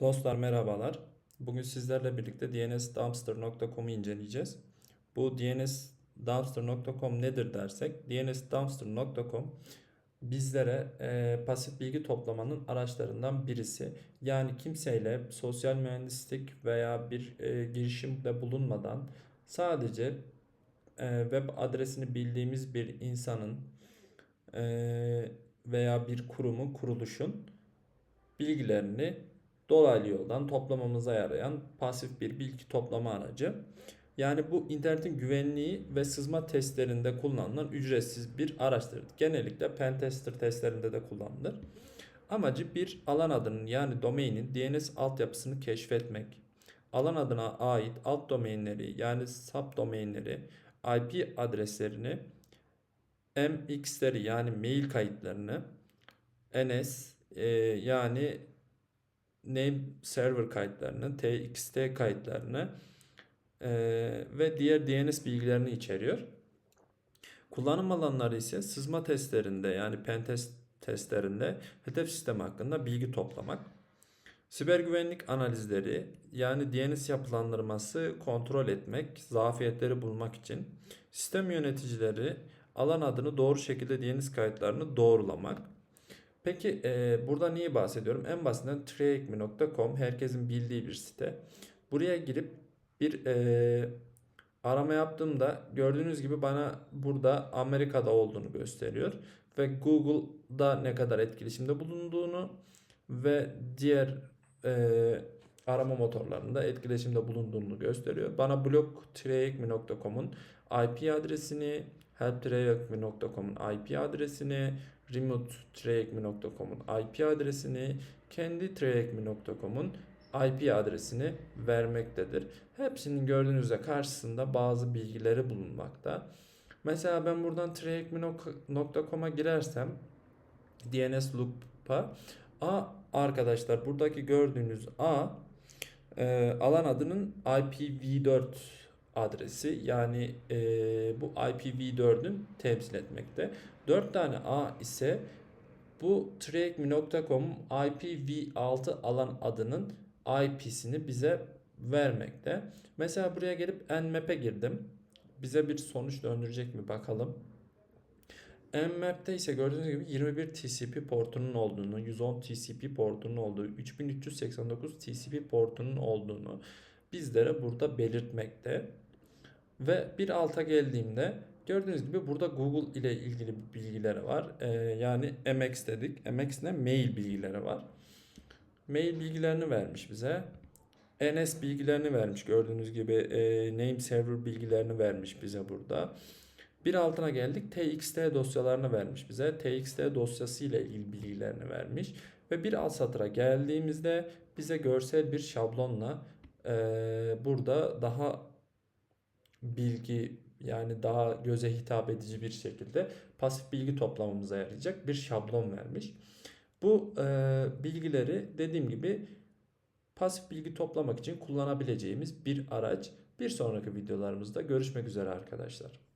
Dostlar merhabalar. Bugün sizlerle birlikte dnsdumpster.com'u inceleyeceğiz. Bu dnsdumpster.com nedir dersek, dnsdumpster.com bizlere e, pasif bilgi toplamanın araçlarından birisi. Yani kimseyle sosyal mühendislik veya bir e, girişimde bulunmadan sadece e, web adresini bildiğimiz bir insanın e, veya bir kurumun, kuruluşun bilgilerini dolaylı yoldan toplamamıza yarayan pasif bir bilgi toplama aracı. Yani bu internetin güvenliği ve sızma testlerinde kullanılan ücretsiz bir araçtır. Genellikle pentester testlerinde de kullanılır. Amacı bir alan adının yani domainin DNS altyapısını keşfetmek, alan adına ait alt domainleri yani subdomainleri, IP adreslerini, MX'leri yani mail kayıtlarını, NS e, yani name server kayıtlarını, TXT kayıtlarını e, ve diğer DNS bilgilerini içeriyor. Kullanım alanları ise sızma testlerinde yani pentest testlerinde hedef sistem hakkında bilgi toplamak. Siber güvenlik analizleri yani DNS yapılandırması kontrol etmek, zafiyetleri bulmak için. Sistem yöneticileri alan adını doğru şekilde DNS kayıtlarını doğrulamak. Peki e, burada niye bahsediyorum? En basitinden trackme.com herkesin bildiği bir site. Buraya girip bir e, arama yaptığımda gördüğünüz gibi bana burada Amerika'da olduğunu gösteriyor. Ve Google'da ne kadar etkileşimde bulunduğunu ve diğer e, arama motorlarında etkileşimde bulunduğunu gösteriyor. Bana blogtrackme.com'un IP adresini, helptrackme.com'un IP adresini, remotetrackme.com'un IP adresini, kendi trackme.com'un IP adresini vermektedir. Hepsinin gördüğünüzde karşısında bazı bilgileri bulunmakta. Mesela ben buradan trackme.com'a girersem DNS loop'a A arkadaşlar buradaki gördüğünüz A e, alan adının IPv4 adresi yani e, bu IPv4'ün temsil etmekte. 4 tane A ise bu trackme.com'un IPv6 alan adının IP'sini bize vermekte. Mesela buraya gelip nmap'e girdim. Bize bir sonuç döndürecek mi bakalım. Nmap'te ise gördüğünüz gibi 21 TCP portunun olduğunu, 110 TCP portunun olduğu, 3389 TCP portunun olduğunu bizlere burada belirtmekte. Ve bir alta geldiğimde gördüğünüz gibi burada Google ile ilgili bilgileri var. Ee, yani MX dedik. MX ne? Mail bilgileri var. Mail bilgilerini vermiş bize. NS bilgilerini vermiş. Gördüğünüz gibi e, name server bilgilerini vermiş bize burada. Bir altına geldik. TXT dosyalarını vermiş bize. TXT dosyası ile ilgili bilgilerini vermiş. Ve bir alt satıra geldiğimizde bize görsel bir şablonla e, burada daha bilgi yani daha göze hitap edici bir şekilde pasif bilgi toplamamıza yarayacak bir şablon vermiş. Bu e, bilgileri dediğim gibi pasif bilgi toplamak için kullanabileceğimiz bir araç. Bir sonraki videolarımızda görüşmek üzere arkadaşlar.